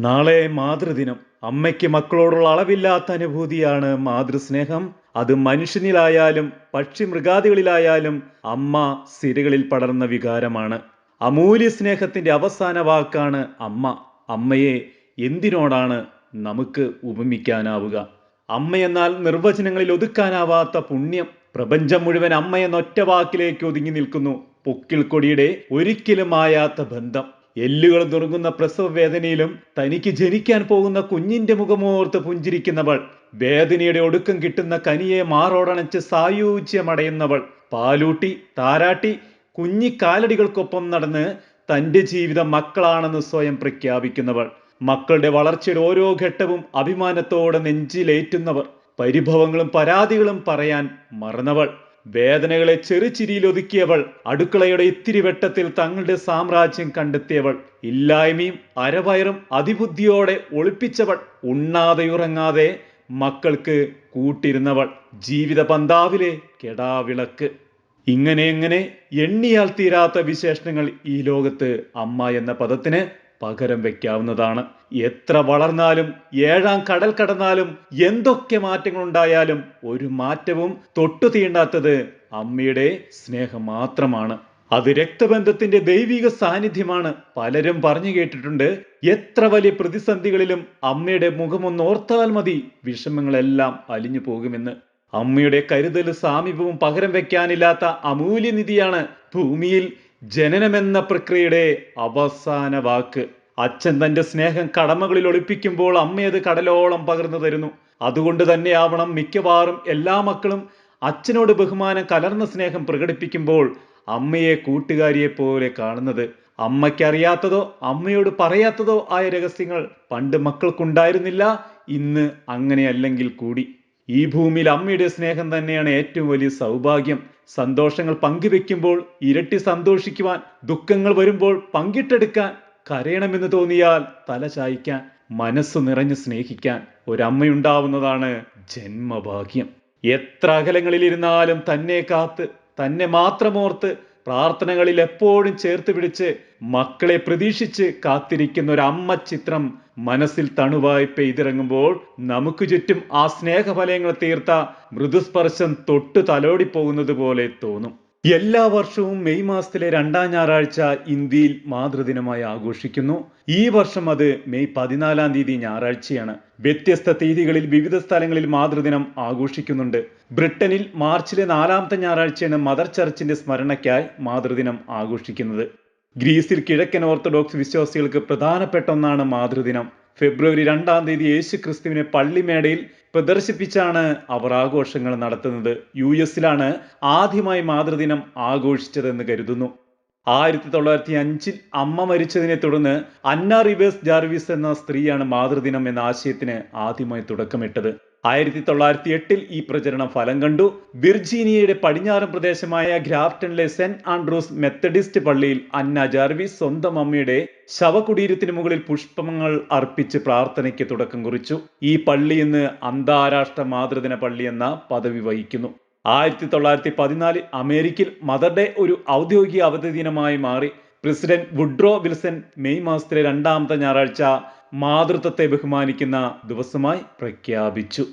നാളെ മാതൃദിനം. അമ്മയ്ക്ക് മക്കളോടുള്ള അളവില്ലാത്ത അനുഭൂതിയാണ് മാതൃസ്നേഹം. അത് മനുഷ്യനിലായാലും പക്ഷി മൃഗാദികളിലായാലും അമ്മ സിരകളിൽ പടർന്ന വികാരമാണ്. അമൂല്യ സ്നേഹത്തിന്റെ അവസാന വാക്കാണ് അമ്മ. അമ്മയെ എന്തിനോടാണ് നമുക്ക് ഉപമിക്കാനാവുക? അമ്മയെന്നാൽ നിർവചനങ്ങളിൽ ഒതുക്കാനാവാത്ത പുണ്യം. പ്രപഞ്ചം മുഴുവൻ അമ്മയെന്ന ഒറ്റ വാക്കിലേക്ക് ഒതുങ്ങി നിൽക്കുന്നു. പൊക്കിൾ കൊടിയുടെ ഒരിക്കലും ആയാത്ത ബന്ധം. എല്ലുകൾ നുറുങ്ങുന്ന പ്രസവ വേദനയിലും തനിക്ക് ജനിക്കാൻ പോകുന്ന കുഞ്ഞിന്റെ മുഖമോർത്ത് പുഞ്ചിരിക്കുന്നവൾ വേദനയുടെ ഒടുക്കം കിട്ടുന്ന കനിയെ മാറോടണച്ച് സായൂജ്യമടയുന്നവൾ പാലൂട്ടി താരാട്ടി കുഞ്ഞിക്കാലടികൾക്കൊപ്പം നടന്ന് തന്റെ ജീവിതം മക്കളാണെന്ന് സ്വയം പ്രഖ്യാപിക്കുന്നവൾ മക്കളുടെ വളർച്ചയുടെ ഓരോ ഘട്ടവും അഭിമാനത്തോടെ നെഞ്ചിലേറ്റുന്നവർ പരിഭവങ്ങളും പരാതികളും പറയാൻ മറന്നവൾ. വേദനകളെ ചെറുചിരിയിൽ ഒതുക്കിയവൾ അടുക്കളയുടെ ഇത്തിരി വെട്ടത്തിൽ തങ്ങളുടെ സാമ്രാജ്യം കണ്ടെത്തിയവൾ ഇല്ലായ്മയും അരവയറും അതിബുദ്ധിയോടെ ഒളിപ്പിച്ചവൾ ഉണ്ണാതെ ഉറങ്ങാതെ മക്കൾക്ക് കൂട്ടിരുന്നവൾ ജീവിത പന്താവിലെ കെടാവിളക്ക്. ഇങ്ങനെ എങ്ങനെ എണ്ണിയാൽ തീരാത്ത വിശേഷണങ്ങൾ ഈ ലോകത്ത് അമ്മ എന്ന പദത്തിന് പകരം വെക്കാവുന്നതാണ് എത്ര വളർന്നാലും ഏഴാം കടൽ കടന്നാലും എന്തൊക്കെ മാറ്റങ്ങൾ ഉണ്ടായാലും ഒരു മാറ്റവും തൊട്ടു തീണ്ടാത്തത് അമ്മയുടെ സ്നേഹം മാത്രമാണ്. അത് രക്തബന്ധത്തിന്റെ ദൈവിക സാന്നിധ്യമാണ്. പലരും പറഞ്ഞു കേട്ടിട്ടുണ്ട് എത്ര വലിയ പ്രതിസന്ധികളിലും അമ്മയുടെ മുഖമൊന്ന് ഓർത്താൽ മതി വിഷമങ്ങളെല്ലാം അലിഞ്ഞു പോകുമെന്ന്. അമ്മയുടെ കരുതൽ സാമീപ്യവും പകരം വെക്കാനില്ലാത്ത അമൂല്യനിധിയാണ് ഭൂമിയിൽ ജനനമെന്ന പ്രക്രിയയുടെ അവസാന വാക്ക്. അച്ഛൻ തന്റെ സ്നേഹം കടമകളിൽ ഒളിപ്പിക്കുമ്പോൾ അമ്മയത് കടലോളം പകർന്നു തരുന്നു. അതുകൊണ്ട് തന്നെയാവണം മിക്കവാറും എല്ലാ മക്കളും അച്ഛനോട് ബഹുമാനം കലർന്ന സ്നേഹം പ്രകടിപ്പിക്കുമ്പോൾ അമ്മയെ കൂട്ടുകാരിയെ പോലെ കാണുന്നത്. അമ്മയ്ക്കറിയാത്തതോ അമ്മയോട് പറയാത്തതോ ആയ രഹസ്യങ്ങൾ പണ്ട് മക്കൾക്കുണ്ടായിരുന്നില്ല ഇന്ന് അങ്ങനെയല്ലെങ്കിൽ കൂടി. ഈ ഭൂമിയിൽ അമ്മയുടെ സ്നേഹം തന്നെയാണ് ഏറ്റവും വലിയ സൗഭാഗ്യം. സന്തോഷങ്ങൾ പങ്കുവെക്കുമ്പോൾ ഇരട്ടി സന്തോഷിക്കുവാൻ ദുഃഖങ്ങൾ വരുമ്പോൾ പങ്കിട്ടെടുക്കാൻ കരയണമെന്ന് തോന്നിയാൽ തല ചായ്ക്കാൻ മനസ്സ് നിറഞ്ഞ് സ്നേഹിക്കാൻ ഒരമ്മയുണ്ടാവുന്നതാണ് ജന്മഭാഗ്യം. എത്ര അകലങ്ങളിലിരുന്നാലും തന്നെ കാത്ത് തന്നെ മാത്രമോർത്ത് പ്രാർത്ഥനകളിൽ എപ്പോഴും ചേർത്ത് പിടിച്ച് മക്കളെ പ്രതീക്ഷിച്ച് കാത്തിരിക്കുന്ന ഒരു അമ്മ ചിത്രം മനസ്സിൽ തണുവായി പെയ്തിറങ്ങുമ്പോൾ നമുക്ക് ചുറ്റും ആ സ്നേഹഫലങ്ങൾ തീർത്ത മൃദുസ്പർശം തൊട്ടു തലോടി പോകുന്നത് പോലെ തോന്നും. എല്ലാ വർഷവും മെയ് മാസത്തിലെ രണ്ടാം ഞായറാഴ്ച ഇന്ത്യയിൽ മാതൃദിനമായി ആഘോഷിക്കുന്നു. ഈ വർഷം അത് മെയ് പതിനാലാം തീയതി ഞായറാഴ്ചയാണ്. വ്യത്യസ്ത തീയതികളിൽ വിവിധ സ്ഥലങ്ങളിൽ മാതൃദിനം ആഘോഷിക്കുന്നുണ്ട്. ബ്രിട്ടനിൽ മാർച്ചിലെ നാലാമത്തെ ഞായറാഴ്ചയാണ് മദർ ചർച്ചിന്റെ സ്മരണയ്ക്കായി മാതൃദിനം ആഘോഷിക്കുന്നത്. ഗ്രീസിൽ കിഴക്കൻ ഓർത്തഡോക്സ് വിശ്വാസികൾക്ക് പ്രധാനപ്പെട്ട ഒന്നാണ് മാതൃദിനം. ഫെബ്രുവരി രണ്ടാം തീയതി യേശു ക്രിസ്തുവിനെ പള്ളിമേടയിൽ പ്രദർശിപ്പിച്ചാണ് അവർ ആഘോഷങ്ങൾ നടത്തുന്നത്. യു എസിലാണ് ആദ്യമായി മാതൃദിനം ആഘോഷിച്ചതെന്ന് കരുതുന്നു. ആയിരത്തി തൊള്ളായിരത്തി അഞ്ചിൽ അമ്മ മരിച്ചതിനെ തുടർന്ന് അന്ന റിവേഴ്സ് ജാർവിസ് എന്ന സ്ത്രീയാണ് മാതൃദിനം എന്ന ആശയത്തിന് ആദ്യമായി തുടക്കമിട്ടത്. ആയിരത്തി തൊള്ളായിരത്തി എട്ടിൽ ഈ പ്രചരണം ഫലം കണ്ടു. വിർജീനിയയുടെ പടിഞ്ഞാറൻ പ്രദേശമായ ഗ്രാഫ്റ്റണിലെ സെന്റ് ആൻഡ്രൂസ് മെത്തഡിസ്റ്റ് പള്ളിയിൽ അന്ന ജാർവിസ് സ്വന്തം അമ്മയുടെ ശവകുടീരത്തിന് മുകളിൽ പുഷ്പങ്ങൾ അർപ്പിച്ച് പ്രാർത്ഥനയ്ക്ക് തുടക്കം കുറിച്ചു. ഈ പള്ളി ഇന്ന് അന്താരാഷ്ട്ര മാതൃദിന പള്ളി എന്ന പദവി വഹിക്കുന്നു. ആയിരത്തി തൊള്ളായിരത്തി പതിനാലിൽ അമേരിക്കയിൽ മദർ ഡേ ഒരു ഔദ്യോഗിക അവധി ദിനമായി മാറി. പ്രസിഡന്റ് വുഡ്രോ വിൽസൺ മെയ് മാസത്തിലെ രണ്ടാമത്തെ ഞായറാഴ്ച മാതൃത്വത്തെ ബഹുമാനിക്കുന്ന ദിവസമായി പ്രഖ്യാപിച്ചു.